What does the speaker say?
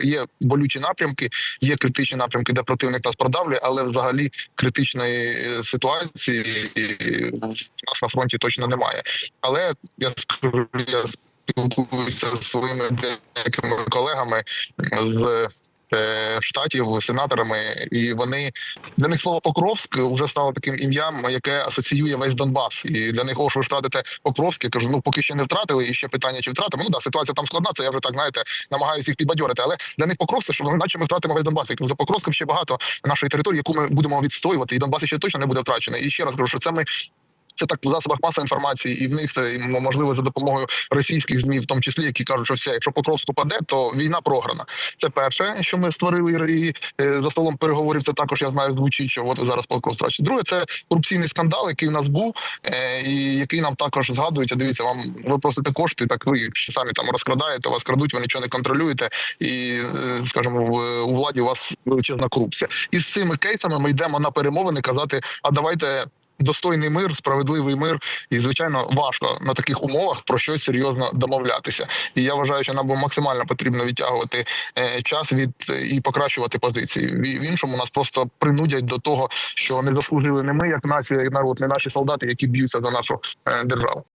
Є болючі напрямки, є критичні напрямки, де противник нас продавлює, але взагалі критичної е, ситуації е, нас на фронті точно немає. Але я скажу, я спілкуюся з своїми деякими колегами з штатів, сенаторами, і вони для них слово Покровськ вже стало таким ім'ям, яке асоціює весь Донбас. І для них, о, що ви втратите Покровськ, я кажу, ну поки ще не втратили, і ще питання, чи втратимо. Ну да, ситуація там складна. Це я вже так знаєте, намагаюся їх підбадьорити. Але для них Покровськ, що наче ми втратимо весь Донбас. Я кажу, за Покровськом ще багато нашої території, яку ми будемо відстоювати, і Донбас ще точно не буде втрачений. І ще раз кажу, що це ми. Це так в засобах масової інформації, і в них це можливо за допомогою російських змі, в тому числі, які кажуть, що все, якщо Покровськ паде, то війна програна. Це перше, що ми створили і е, за столом переговорів. Це також я знаю, звучить, що от зараз Покровськ. Друге, це корупційний скандал, який в нас був, е, і який нам також згадують. Дивіться, вам ви просите кошти, так ви самі там розкрадаєте, вас крадуть, ви нічого не контролюєте, і е, скажімо, у владі у вас величезна корупція. І з цими кейсами ми йдемо на перемовини казати: а давайте. Достойний мир, справедливий мир, і звичайно важко на таких умовах про щось серйозно домовлятися. І я вважаю, що нам максимально потрібно відтягувати е, час від е, і покращувати позиції. В, іншому нас просто принудять до того, що не заслужили не ми, як нація, як народ, не наші солдати, які б'ються за нашу е, державу.